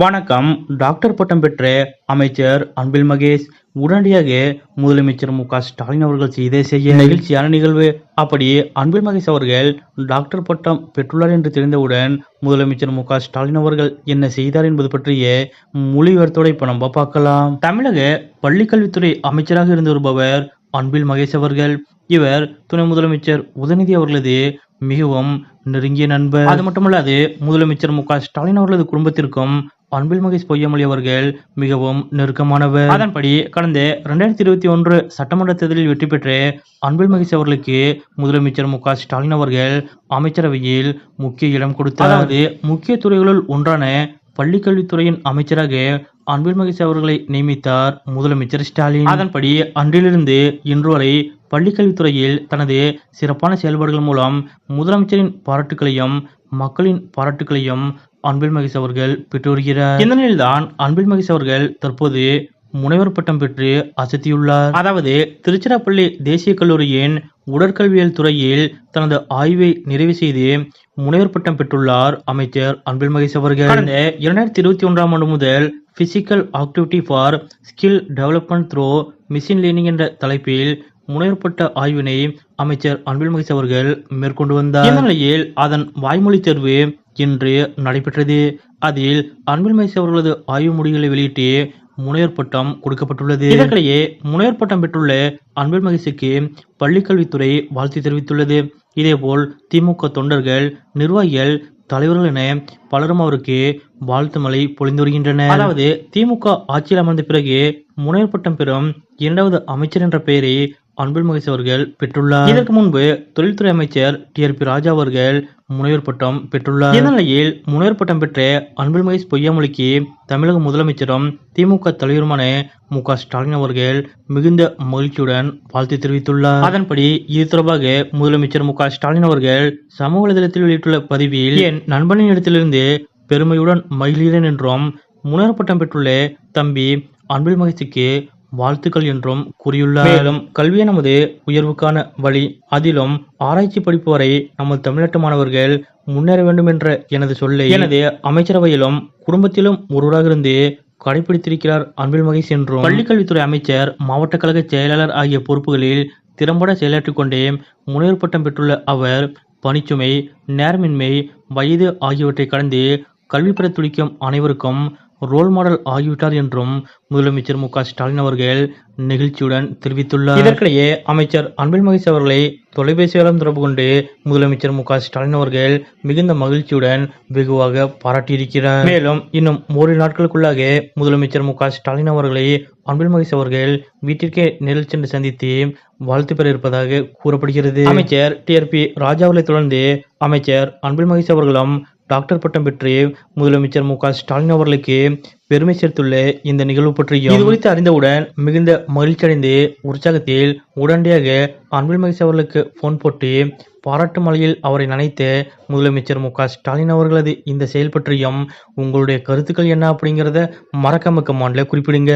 வணக்கம். டாக்டர் பட்டம் பெற்ற அமைச்சர் அன்பில் மகேஷ் உடனடியாக முதலமைச்சர் மு க ஸ்டாலின் அவர்கள் செய்தே செய்ய நிகழ்ச்சியான நிகழ்வு. அப்படி அன்பில் மகேஷ் அவர்கள் டாக்டர் பட்டம் பெற்றுள்ளார் என்று தெரிந்தவுடன் முதலமைச்சர் மு க ஸ்டாலின் அவர்கள் என்ன செய்தார் என்பது பற்றிய மொழிவர்த்தோட இப்ப நம்ம பார்க்கலாம். தமிழக பள்ளிக்கல்வித்துறை அமைச்சராக இருந்து வருபவர் அன்பில் மகேஷ் அவர்கள். இவர் துணை முதலமைச்சர் உதயநிதி அவர்களது மிகவும் நெருங்கிய நண்பர். அது மட்டுமல்லாது முதலமைச்சர் மு க ஸ்டாலின் அவர்களது குடும்பத்திற்கும் அன்பில் மகேஷ் பொய்யாமொழி அவர்கள் மிகவும் நெருக்கமானவர். அதன்படி கடந்த இரண்டாயிரத்தி இருபத்தி ஒன்று சட்டமன்ற தேர்தலில் வெற்றி பெற்ற அன்பில் மகேஷ் அவர்களுக்கு முதலமைச்சர் மு க ஸ்டாலின் அவர்கள் அமைச்சரவையில் முக்கிய இடம் கொடுத்தார். அதாவது முக்கிய துறைகளுள் ஒன்றான பள்ளிக்கல்வித்துறையின் அமைச்சராக அன்பில் மகேஷ் அவர்களை நியமித்தார் முதலமைச்சர் ஸ்டாலின். அதன்படி அன்றிலிருந்து இன்று வரை பள்ளிக்கல்வித்துறையில் தனது சிறப்பான செயல்பாடுகள் மூலம் முதலமைச்சரின் பாராட்டுகளையும் மக்களின் பாராட்டுகளையும் அன்பில் மகேஷ் அவர்கள் பெற்று வருகிறார் இந்த நிலையில்தான் அன்பில் மகேஷ் அவர்கள் தற்போது முனைவர் பட்டம் பெற்று அசத்தியுள்ளார். அதாவது திருச்சிராப்பள்ளி தேசிய கல்லூரியின் உடற்கல்வியல் துறையில் தனது ஆய்வை நிறைவு செய்து முனைவர் பட்டம் பெற்றுள்ளார் அமைச்சர் அன்பில் மகேஷ் அவர்கள். கடந்த இரண்டாயிரத்தி இருபத்தி ஒன்றாம் ஆண்டு முதல் physical activity for skill development through machine learning என்ற தலைப்பில் முனைப்பட்ட ஆய்வினை அமைச்சர் அன்பில் மகேஷ் அவர்கள் மேற்கொண்டு வந்தார். இந்த நிலையில் அதன் வாய்மொழி தேர்வு இன்று நடைபெற்றது. அதில் அன்பில் மகேஷ் அவர்களது ஆய்வு முடிவுகளை வெளியிட்டு முனையர் பட்டம் கொடுக்கப்பட்டுள்ளது. இதற்கிடையே முனையர் பட்டம் பெற்றுள்ள அன்பில் மகேஷுக்கு பள்ளிக்கல்வித்துறை வாழ்த்து தெரிவித்துள்ளது. இதேபோல் திமுக தொண்டர்கள் நிர்வாகிகள் தலைவர்கள் என பலரும் அவருக்கு வாழ்த்து மலை பொழிந்து வருகின்றனர். அதாவது திமுக ஆட்சியில் அமர்ந்த பிறகு முனையர் பட்டம் பெறும் இரண்டாவது அமைச்சர் என்ற பெயரை அன்பில் மகேஷ் அவர்கள் பெற்றுள்ளார் இதற்கு முன்பு தொழில்துறை அமைச்சர் டி ஆர் பி ராஜா அவர்கள் முனைவர் பட்டம் பெற்றுள்ளார் இந்த நிலையில் முனைவர் பட்டம் பெற்ற அன்பில் மகேஷ் பொய்யாமொழிக்கு தமிழக முதலமைச்சரும் திமுக தலைவருமான மு க ஸ்டாலின் அவர்கள் மிகுந்த மகிழ்ச்சியுடன் வாழ்த்து தெரிவித்துள்ளார். அதன்படி இது தொடர்பாக முதலமைச்சர் மு க ஸ்டாலின் அவர்கள் சமூக வலைதளத்தில் வெளியிட்டுள்ள பதிவில் என் நண்பனின் இடத்திலிருந்து பெருமையுடன் மகிழ்கிறேன் என்றும் முனைவர் பட்டம் பெற்றுள்ள தம்பி அன்பில் மகேஷுக்கு வாழ்த்துக்கள் என்றும் கூறியுள்ளார் மேலும் கல்வியே நமது உயர்வுக்கான வழி. அதிலும் ஆராய்ச்சி படிப்பு வரை நமது தமிழ்நாட்டு மாணவர்கள் முன்னேற வேண்டும் என்ற எனது சொல்லை எனது அமைச்சரவையிலும் குடும்பத்திலும் ஒருவராக இருந்து கடைபிடித்திருக்கிறார் அன்பில் மகேஷ் என்றும் பள்ளிக்கல்வித்துறை அமைச்சர் மாவட்ட கழக செயலாளர் ஆகிய பொறுப்புகளில் திறம்பட செயலாற்றிக் கொண்டே முனைவர் பட்டம் பெற்றுள்ள அவர் பணிச்சுமை நேரமின்மை வயது ஆகியவற்றை கடந்து கல்வி பெற துடிக்கும் அனைவருக்கும் ரோல் மாடல் ஆகிவிட்டார் என்றும் முதலமைச்சர் மு ஸ்டாலின் அவர்கள் நெகிழ்ச்சியுடன் தெரிவித்துள்ளார். இதற்கிடையே அமைச்சர் அன்பில் மகேஷ் அவர்களை தொலைபேசியாளம் தொடர்பு கொண்டு முதலமைச்சர் மு ஸ்டாலின் அவர்கள் மிகுந்த மகிழ்ச்சியுடன் வெகுவாக பாராட்டியிருக்கிறார். மேலும் இன்னும் ஓரிரு நாட்களுக்குள்ளாக முதலமைச்சர் மு ஸ்டாலின் அவர்களை அன்பில் மகேஷ் அவர்கள் வீட்டிற்கே நேரில் சென்று சந்தித்து வாழ்த்து பெற இருப்பதாக கூறப்படுகிறது. அமைச்சர் டி ஆர் பி ராஜா அவர்களை தொடர்ந்து அமைச்சர் அன்பில் மகேஷ் அவர்களும் டாக்டர் பட்டம் பெற்று முதலமைச்சர் மு க ஸ்டாலின் அவர்களுக்கு பெருமை சேர்த்துள்ள இந்த நிகழ்வு பற்றியும் இது குறித்து அறிந்தவுடன் மிகுந்த மகிழ்ச்சி அடைந்து உற்சாகத்தில் உடனடியாக அன்பில் மகேஷ் அவர்களுக்கு போன் போட்டு பாராட்டு மலையில் அவரை நினைத்த முதலமைச்சர் மு க ஸ்டாலின் அவர்களது இந்த செயல் பற்றியும் உங்களுடைய கருத்துக்கள் என்ன அப்படிங்கிறத மறக்காம கமாண்ட்ல குறிப்பிடுங்க.